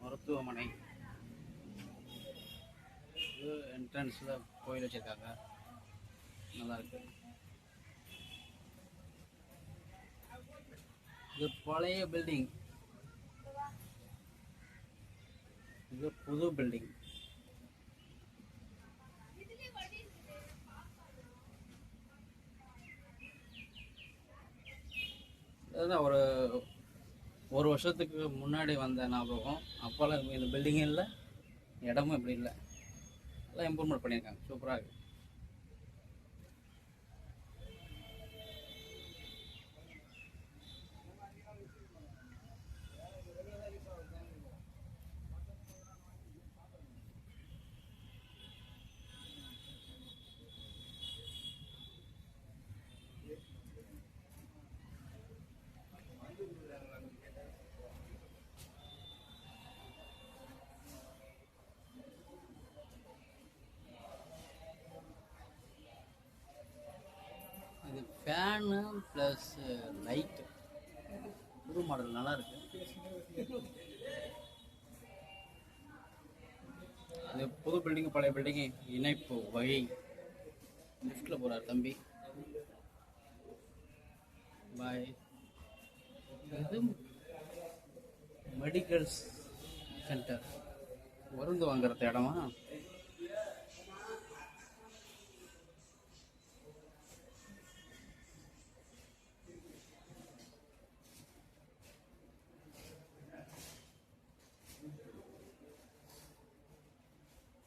மருத்துவமனை. இது என்ட்ரன்ஸில் கோயில் வச்சுருக்காங்க. நல்லாயிருக்கு இது பழைய பில்டிங் இது புது பில்டிங் அதுதான் ஒரு ஒரு வருஷத்துக்கு முன்னாடி வந்த ஞாபகம் அப்போல்லாம் இந்த பில்டிங்கே இல்லை இடமும் இப்படி இல்லை. எல்லாம் இம்ப்ரூவ்மெண்ட் பண்ணியிருக்காங்க. சூப்பராக இருக்குது இது ஃபேனு ப்ளஸ் லைட்டு புது மாடல் நல்லா இருக்கு இது புது பில்டிங் பழைய பில்டிங்கு இணைப்பு வழி லிஃப்டில் போகிறார் தம்பி. பாய் இது மெடிக்கல்ஸ் சென்டர் மருந்து வாங்குறது இடமா?